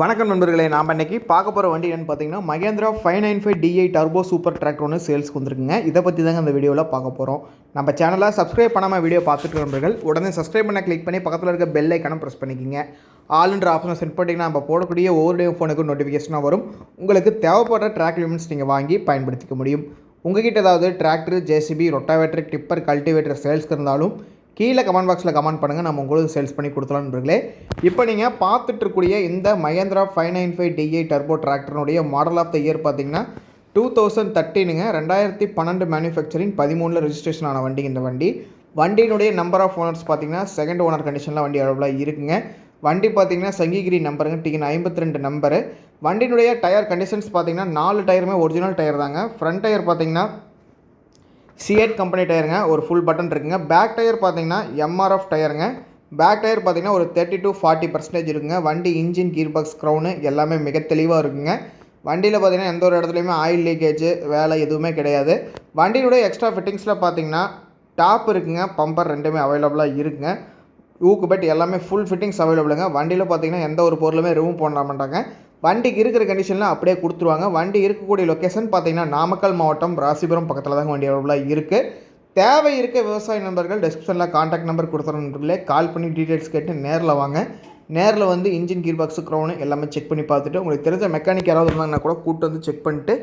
வணக்கம் நண்பர்களே நாம் இன்னைக்கு பார்க்க போகிற வண்டி என்னன்னு பார்த்தீங்கன்னா Mahindra five nine five DI turbo super tractor ஒன்று சேல்ஸ்க்கு வந்துருக்குங்க. இதை பற்றி தாங்க அந்த வீடியோவில் பார்க்க போகிறோம் நம்ம சேனலை சப்ஸ்கிரைப் பண்ணாமல் வீடியோ பார்த்துட்டு நண்பர்கள் உடனே சப்ஸ்கிரைப் பண்ண கிளிக் பண்ணி பக்கத்தில் இருக்க பெல் ஐக்கனும் ப்ரெஸ் பண்ணிக்கிங்க. ஆளுன்ற ஆப்ஷனை செட் பண்ணிங்கன்னா நம்ம போடக்கூடிய ஒவ்வொரு டே ஃபோனுக்கு நோட்டிஃபிகேஷனாக வரும். உங்களுக்கு தேவைப்படுற ட்ராக் லிமிட்ஸ் நீங்கள் வாங்கி பயன்படுத்திக்க முடியும். உங்ககிட்ட ஏதாவது tractor JCB rotavator tipper cultivator சேல்ஸ்க்கு இருந்தாலும் கீழே கமெண்ட் பாக்ஸில் கமெண்ட் பண்ணுங்கள் நம்ம உங்களுக்கு சேல்ஸ் பண்ணி கொடுத்துலாம் நண்பர்களே. இப்போ நீங்கள் பார்த்துட்ருக்கூடிய இந்த Mahindra five nine five DI turbo டிராக்டருடைய model of the year பார்த்தீங்கன்னா டூ தௌசண்ட் தேர்ட்டீனுங்க ரெண்டாயிரத்தி பன்னெண்டு மேனுஃபேக்சரிங் பதிமூணில் ரிஜிஸ்ட்ரேஷன் ஆன வண்டி இந்த வண்டி. வண்டியினுடைய நம்பர் ஆஃப் ஓனர்ஸ் பார்த்தீங்கன்னா செகண்ட் ஓனர் கண்டிஷனில் வண்டி அவைலபிளாக இருக்குங்க. வண்டி பார்த்தீங்கன்னா சங்கிகிரி நம்பருங்க டிஎன் ஐம்பத்தி ரெண்டு நம்பரு. வண்டியினுடைய டயர் கண்டிஷன்ஸ் பார்த்தீங்கன்னா நாலு டயருமே ஒரிஜினல் டயர் தாங்க. ஃப்ரண்ட் டயர் பார்த்தீங்கன்னா சிஎட் கம்பெனி டயருங்க ஒரு ஃபுல் பட்டன் இருக்குங்க. பேக் டயர் பார்த்தீங்கன்னா எம்ஆர்எஃப் டயருங்க பேக் டயர் பார்த்தீங்கன்னா ஒரு தேர்ட்டி டு ஃபார்ட்டி பர்சன்டேஜ் இருக்குங்க. வண்டி இன்ஜின் கீர் பாக்ஸ் க்ரௌனு எல்லாமே மிக தெளிவாக இருக்குங்க. வண்டியில் பார்த்தீங்கன்னா எந்த ஒரு இடத்துலையுமே ஆயில் லீக்கேஜ் வேலை எதுவுமே கிடையாது. வண்டியினுடைய எக்ஸ்ட்ரா ஃபிட்டிங்ஸில் பார்த்தீங்கன்னா டாப் இருக்குங்க. பம்பர் ரெண்டுமே அவைலபிளாக இருக்குங்க. ஊக்கு பெட் எல்லாமே ஃபுல் ஃபிட்டிங்ஸ் அவைலபிளுங்க வண்டியில் பார்த்தீங்கன்னா எந்த ஒரு பொருளுமே ரிமூவ் பண்ண மாட்டாங்க. வண்டிக்கு இருக்கிற கண்டிஷனில் அப்படியே கொடுத்துருவாங்க. வண்டி இருக்கக்கூடிய லொக்கேஷன் பார்த்தீங்கன்னா நாமக்கல் மாவட்டம் ராசிபுரம் பக்கத்தில் தாங்க வண்டி அவைலபிளாக இருக்குது தேவை இருக்க விவசாய நண்பர்கள் டிஸ்கிரிப்ஷனில் காண்டாக்ட் நம்பர் கொடுத்துறோன்றே கால் பண்ணி டீட்டெயில்ஸ் கேட்டு நேரில் வாங்க. நேரில் வந்து இன்ஜின் கீர் பாக்ஸு க்ரௌனு எல்லாமே செக் பண்ணி பார்த்துட்டு உங்களுக்கு தெரிஞ்ச மெக்கானிக் யாராவது இருந்தாங்கன்னா கூட கூட்டு வந்து செக் பண்ணிட்டு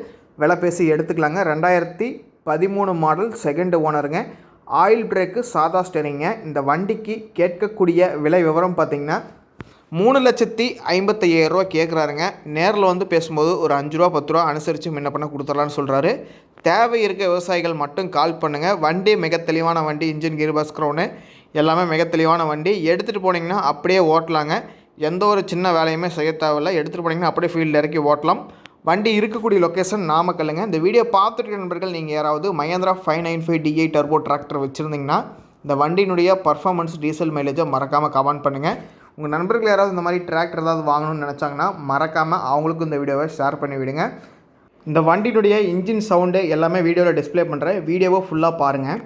விலை பேசி எடுத்துக்கலாங்க. ரெண்டாயிரத்தி பதிமூணு மாடல் செகண்ட் ஓனருங்க ஆயில் பிரேக்கு சாதா ஸ்டெரிங்க இந்த வண்டிக்கு கேட்கக்கூடிய விலை விவரம் பார்த்தீங்கன்னா மூணு லட்சத்தி ஐம்பத்தையாயிரரூவா கேட்குறாருங்க நேரில் வந்து பேசும்போது ஒரு அஞ்சு ரூபா பத்து ரூபா அனுசரித்து முன்ன பண்ண கொடுத்துடலான்னு சொல்கிறாரு தேவை இருக்க விவசாயிகள் மட்டும் கால் பண்ணுங்கள் வண்டி மிக தெளிவான வண்டி இன்ஜின் கீர் பாஸ் க்ரௌனு எல்லாமே மிக தெளிவான வண்டி. எடுத்துகிட்டு போனீங்கன்னா அப்படியே ஓட்டலாங்க. எந்த ஒரு சின்ன வேலையுமே செய்ய தேவையில்ல. எடுத்துகிட்டு போனீங்கன்னா அப்படியே ஃபீல்டில் இறக்கி ஓட்டலாம். வண்டி இருக்கக்கூடிய லொக்கேஷன் நாமக்கல்லுங்க. இந்த வீடியோ பார்த்துட்டு நண்பர்கள் நீங்கள் யாராவது Mahindra five nine five DI turbo tractor வச்சுருந்தீங்கன்னா இந்த வண்டியினுடைய பர்ஃபாமன்ஸ் டீசல் மைலேஜை மறக்காமல் கமெண்ட் பண்ணுங்கள் உங்கள் நண்பர்கள் யாராவது இந்த மாதிரி டிராக்டர் ஏதாவது வாங்கணும்னு நினச்சாங்கன்னா மறக்காமல் அவங்களுக்கும் இந்த வீடியோவை ஷேர் பண்ணி விடுங்க. இந்த வண்டியினுடைய இன்ஜின் சவுண்டு எல்லாமே வீடியோவில் டிஸ்ப்ளே பண்ணுறேன் வீடியோவை ஃபுல்லாக பாருங்கள்